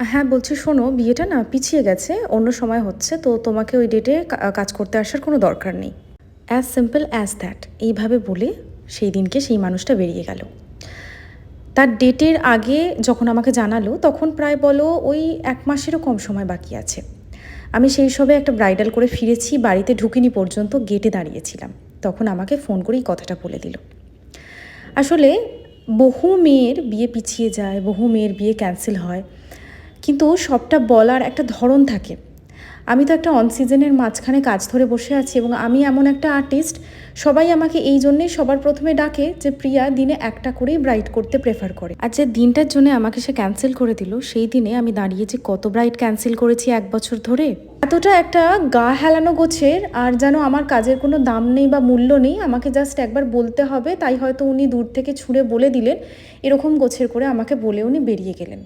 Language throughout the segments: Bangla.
হ্যাঁ বলছি শোনো, বিয়েটা না পিছিয়ে গেছে, অন্য সময় হচ্ছে, তো তোমাকে ওই ডেটে কাজ করতে আসার কোনো দরকার নেই। অ্যাজ সিম্পল অ্যাজ দ্যাট এইভাবে বলে সেই দিনকে সেই মানুষটা বেরিয়ে গেল। তার ডেটের আগে যখন আমাকে জানালো, তখন প্রায় বলো ওই এক মাসেরও কম সময় বাকি আছে। আমি সেই সবে একটা ব্রাইডাল করে ফিরেছি, বাড়িতে ঢুকিনি পর্যন্ত গেটে দাঁড়িয়েছিলাম। তখন আমাকে ফোন করেই কথাটা বলে দিল। আসলে বহু মেয়ের বিয়ে পিছিয়ে যায়, বহু মেয়ের বিয়ে ক্যান্সেল হয়। কিন্তু সবটা বলার একটা ধরন থাকে। আমি তো একটা অন সিজনের মাঝখানে কাজ ধরে বসে আছি এবং আমি এমন একটা আর্টিস্ট সবাই আমাকে এই জন্যেই সবার প্রথমে ডাকে যে প্রিয়া দিনে একটা করেই ব্রাইট করতে প্রেফার করে। আর যে দিনটার জন্য আমাকে সে ক্যান্সেল করে দিল, সেই দিনে আমি দাঁড়িয়ে যে কত ব্রাইট ক্যান্সেল করেছি এক বছর ধরে, এতটা একটা গা হেলানো গোছের আর যেন আমার কাজের কোনো দাম নেই বা মূল্য নেই, আমাকে জাস্ট একবার বলতে হবে, তাই হয়তো উনি দূর থেকে ছুঁড়ে বলে দিলেন, এরকম গোছের করে আমাকে বলে উনি বেরিয়ে গেলেন।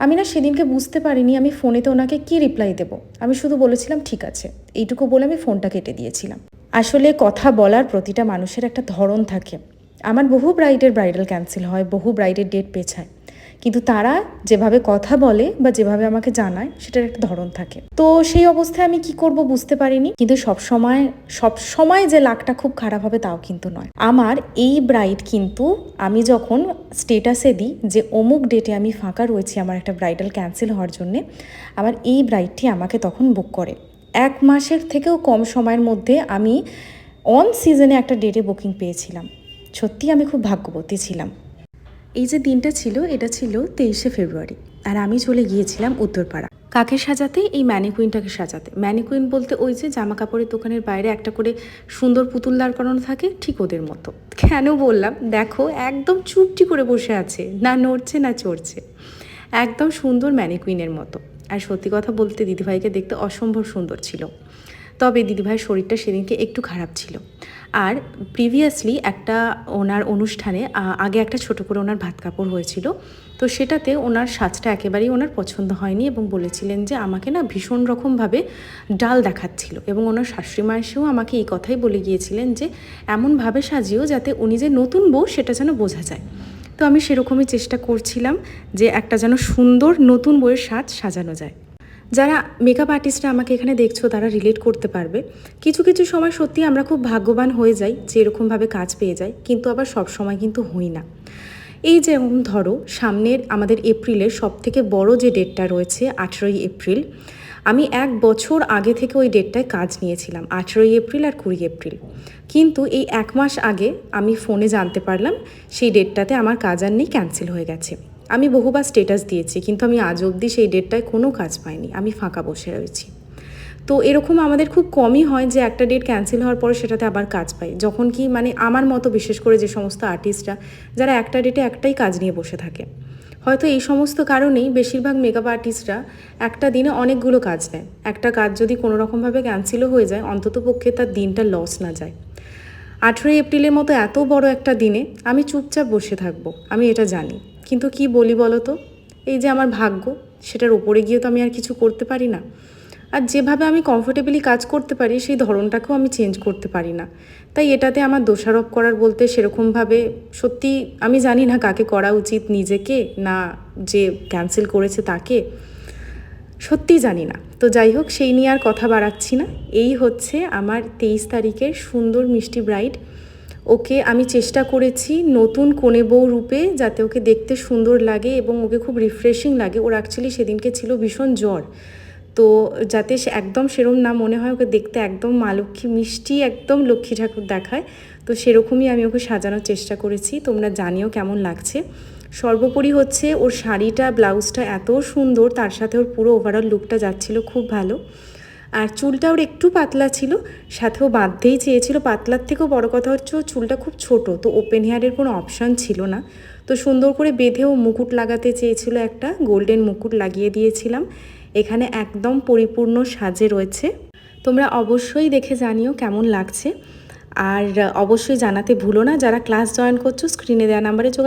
আমি না সেদিনকে বুঝতে পারিনি আমি ফোনেতে ওনাকে কি রিপ্লাই দেব। আমি শুধু বলেছিলাম, ঠিক আছে। এইটুকু বলে আমি ফোনটা কেটে দিয়েছিলাম। আসলে কথা বলার প্রতিটা মানুষের একটা ধরন থাকে। আমার বহু ব্রাইডের ব্রাইডাল ক্যান্সেল হয়, বহু ব্রাইডের ডেট পেছায়। কিন্তু তারা যেভাবে কথা বলে বা যেভাবে আমাকে জানায়, সেটার একটা ধরন থাকে। তো সেই অবস্থায় আমি কি করব বুঝতে পারিনি। কিন্তু সব সময় সব সময় যে লাকটা খুব খারাপ হবে তাও কিন্তু নয়। আমার এই ব্রাইড কিন্তু আমি যখন স্টেটাসে দিই যে অমুক ডেটে আমি ফাঁকা রয়েছি আমার একটা ব্রাইডাল ক্যান্সেল হওয়ার জন্যে, আমার এই ব্রাইডটি আমাকে তখন বুক করে। এক মাসের থেকেও কম সময়ের মধ্যে আমি অন সিজনে একটা ডেটে বুকিং পেয়েছিলাম। সত্যি আমি খুব ভাগ্যবতী ছিলাম। এই যে দিনটা ছিল, এটা ছিল তেইশে ফেব্রুয়ারি। আর আমি চলে গিয়েছিলাম উত্তরপাড়া। কাকে সাজাতে? এই ম্যানিকুইনটাকে সাজাতে। ম্যানিকুইন বলতে ওই যে জামা কাপড়ের দোকানের বাইরে একটা করে সুন্দর পুতুল দাঁড় করানো থাকে, ঠিক ওদের মতো। কেন বললাম? দেখো, একদম চুপটি করে বসে আছে। না নড়ছে, না চড়ছে। একদম সুন্দর ম্যানিকুইনের মতো। আর সত্যি কথা বলতে দিদিভাইকে দেখতে অসম্ভব সুন্দর ছিল। তবে দিদিভাইয়ের শরীরটা সেদিনকে একটু খারাপ ছিল। আর প্রিভিয়াসলি একটা ওনার অনুষ্ঠানে আগে একটা ছোট করে ওনার ভাত কাপড় হয়েছিল। তো সেটাতে ওনার সাজটা একেবারেই ওনার পছন্দ হয়নি এবং বলেছিলেন যে আমাকে না ভীষণ রকমভাবে ডাল দেখাচ্ছিল এবং ওনার শাশুড়ি এসেও আমাকে এই কথাই বলে গিয়েছিলেন যে এমনভাবে সাজিও যাতে উনি যে নতুন বউ সেটা যেন বোঝা যায়। তো আমি সেরকমই চেষ্টা করছিলাম যে একটা যেন সুন্দর নতুন বইয়ের সাজ সাজানো যায়। যারা মেকআপ আর্টিস্টরা আমাকে এখানে দেখছ, তারা রিলেট করতে পারবে। কিছু কিছু সময় সত্যি আমরা খুব ভাগ্যবান হয়ে যাই যে এরকমভাবে কাজ পেয়ে যাই, কিন্তু আবার সব সময় কিন্তু হই না। এই যেমন ধরো, সামনের আমাদের এপ্রিলের সব থেকে বড় যে ডেটটা রয়েছে, আঠেরোই এপ্রিল আমি এক বছর আগে থেকে ওই ডেটটায় কাজ নিয়েছিলাম, আঠেরোই এপ্রিল আর কুড়ি এপ্রিল কিন্তু এই এক মাস আগে আমি ফোনে জানতে পারলাম, সেই ডেটটাতে আমার কাজ আর নেই ক্যান্সেল হয়ে গেছে। আমি বহুবার স্টেটাস দিয়েছি, কিন্তু আমি আজ অবধি সেই ডেটটায় কোনো কাজ পাইনি, আমি ফাঁকা বসে রয়েছি। তো এরকম আমাদের খুব কমই হয় যে একটা ডেট ক্যান্সেল হওয়ার পরে সেটাতে আবার কাজ পাই, যখন কি মানে আমার মতো বিশেষ করে যে সমস্ত আর্টিস্টরা যারা একটা ডেটে একটাই কাজ নিয়ে বসে থাকে। হয়তো এই সমস্ত কারণেই বেশিরভাগ মেকআপ আর্টিস্টরা একটা দিনে অনেকগুলো কাজ নেয়। একটা কাজ যদি কোনো রকমভাবে ক্যান্সেলও হয়ে যায় অন্তত পক্ষে তার দিনটা লস না যায়। আঠেরোই এপ্রিলের মতো এত বড় একটা দিনে আমি চুপচাপ বসে থাকব, আমি এটা জানি। কিন্তু কি বলি বলো তো? এই যে আমার ভাগ্য, সেটার ওপরে গিয়ে তো আমি আর কিছু করতে পারি না। আর যেভাবে আমি কমফোর্টেবলি কাজ করতে পারি, সেই ধরনটাকেও আমি চেঞ্জ করতে পারি না। তাই এটাতে আমার দোষারোপ করার বলতে সেরকমভাবে সত্যি আমি জানি না কাকে করা উচিত নিজেকে না যে ক্যান্সেল করেছে তাকে। সত্যিই জানি না। তো যাই হোক, সেই নিয়ে আর কথা বাড়াচ্ছি না। এই হচ্ছে আমার তেইশ তারিখের সুন্দর মিষ্টি ব্রাইড ওকে আমি চেষ্টা করেছি নতুন কোণে বউ রূপে যাতে ওকে দেখতে সুন্দর লাগে এবং ওকে খুব রিফ্রেশিং লাগে। ওর অ্যাকচুয়ালি সেদিনকে ছিল ভীষণ জ্বর। তো যাতে সে একদম সেরম না মনে হয়, ওকে দেখতে একদম মা লক্ষ্মী মিষ্টি, একদম লক্ষ্মী ঠাকুর দেখায়। তো সেরকমই আমি ওকে সাজানোর চেষ্টা করেছি। তোমরা জানিও কেমন লাগছে। সর্বোপরি হচ্ছে ওর শাড়িটা, ব্লাউজটা এত সুন্দর, তার সাথে ওর পুরো ওভারঅল লুকটা যাচ্ছিল খুব ভালো। আর চুলটা ওর একটু পাতলা ছিল সাথেও বাঁধতেই চেয়েছিল। পাতলার থেকেও বড় কথা হচ্ছে ওর চুলটা খুব ছোট, তো ওপেন হেয়ারের কোনো অপশান ছিল না। তো সুন্দর করে বেঁধে ও মুকুট লাগাতে চেয়েছিল একটা গোল্ডেন মুকুট লাগিয়ে দিয়েছিলাম। এখানে একদম পরিপূর্ণ সাজে রয়েছে। তোমরা অবশ্যই দেখে জানিও কেমন লাগছে। আর অবশ্যই জানাতে ভুলো না, যারা ক্লাস জয়েন করছ স্ক্রিনে দেওয়া নাম্বারে যোগাযোগ